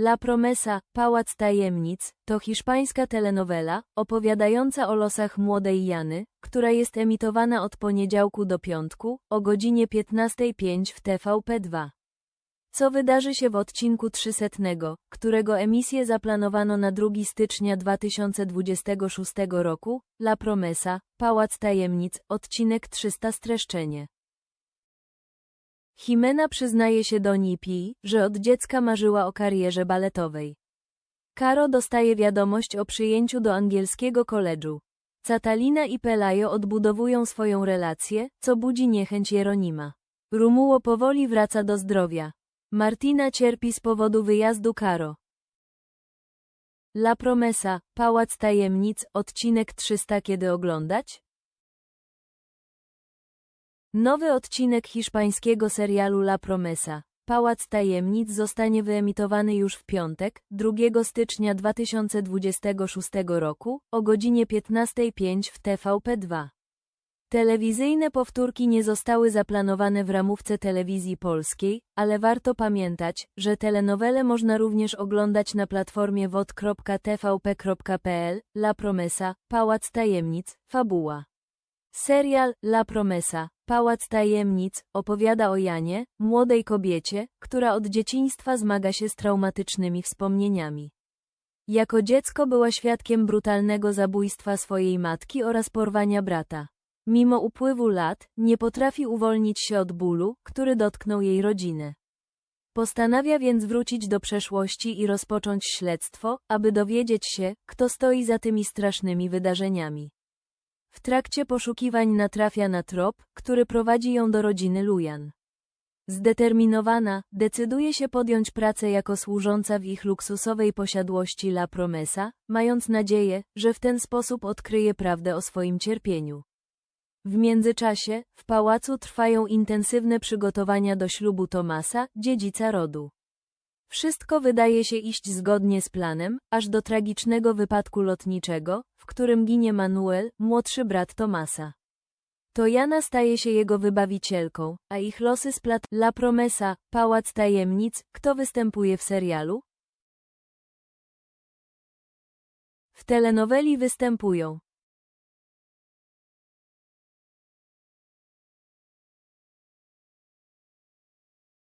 La Promesa, Pałac Tajemnic, to hiszpańska telenowela, opowiadająca o losach młodej Jany, która jest emitowana od poniedziałku do piątku, o godzinie 15.05 w TVP2. Co wydarzy się w odcinku 300, którego emisję zaplanowano na 2 stycznia 2026 roku, La Promesa, Pałac Tajemnic, odcinek 300 streszczenie. Jimena przyznaje się do Nipi, że od dziecka marzyła o karierze baletowej. Caro dostaje wiadomość o przyjęciu do angielskiego koledżu. Catalina i Pelayo odbudowują swoją relację, co budzi niechęć Jeronima. Rumuło powoli wraca do zdrowia. Martina cierpi z powodu wyjazdu Caro. La Promesa, Pałac Tajemnic, odcinek 300 Kiedy oglądać? Nowy odcinek hiszpańskiego serialu La Promesa, Pałac Tajemnic zostanie wyemitowany już w piątek, 2 stycznia 2026 roku, o godzinie 15.05 w TVP2. Telewizyjne powtórki nie zostały zaplanowane w ramówce telewizji polskiej, ale warto pamiętać, że telenowele można również oglądać na platformie wod.tvp.pl, La Promesa, Pałac Tajemnic, Fabuła. Serial La Promesa, Pałac Tajemnic, opowiada o Janie, młodej kobiecie, która od dzieciństwa zmaga się z traumatycznymi wspomnieniami. Jako dziecko była świadkiem brutalnego zabójstwa swojej matki oraz porwania brata. Mimo upływu lat, nie potrafi uwolnić się od bólu, który dotknął jej rodzinę. Postanawia więc wrócić do przeszłości i rozpocząć śledztwo, aby dowiedzieć się, kto stoi za tymi strasznymi wydarzeniami. W trakcie poszukiwań natrafia na trop, który prowadzi ją do rodziny Lujan. Zdeterminowana, decyduje się podjąć pracę jako służąca w ich luksusowej posiadłości La Promesa, mając nadzieję, że w ten sposób odkryje prawdę o swoim cierpieniu. W międzyczasie, w pałacu trwają intensywne przygotowania do ślubu Tomasa, dziedzica rodu. Wszystko wydaje się iść zgodnie z planem, aż do tragicznego wypadku lotniczego, w którym ginie Manuel, młodszy brat Tomasa. To Jana staje się jego wybawicielką, a ich losy splat La Promesa, Pałac Tajemnic, kto występuje w serialu? W telenoweli występują